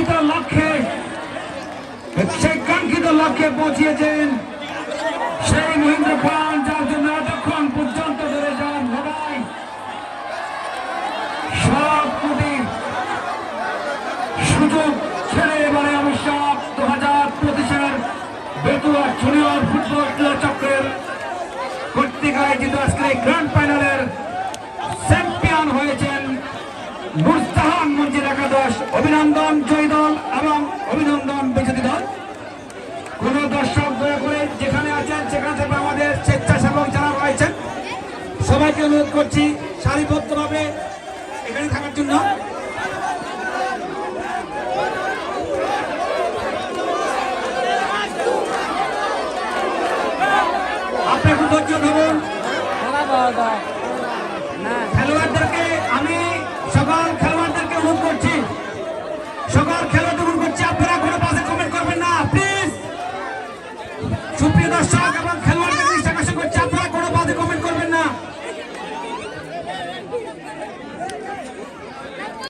কাঙ্ক্ষিত লক্ষ্যে, সেই কাঙ্ক্ষিত লক্ষ্যে পৌঁছিয়েছেন সেই মহেন্দ্র পান যার জন্য এতক্ষণ পর্যন্ত ধরে যান লড়াই সব কোটি সুযোগ ছেড়ে এবারে আবিষ্কার দু হাজার পঁচিশের বেতুয়া জুনিয়র ফুটবল ক্লাব চক্রের কর্তৃক আয়োজিত আজকের গ্র্যান্ড ফাইনালের চ্যাম্পিয়ন হয়েছেন মুস্তাহ মঞ্জির একাদশ। অভিনন্দন, জয় দল এবং অভিনন্দন বিজেতা দল। কোন দর্শক দয়া করে যেখানে আছেন, সেখানে থেকে আমাদের স্বেচ্ছাসেবক যারা রয়েছেন। সবাইকে অনুরোধ করছি, সারিবদ্ধভাবে এখানে থাকার জন্য। আপনি একটু ধৈর্য ধরুন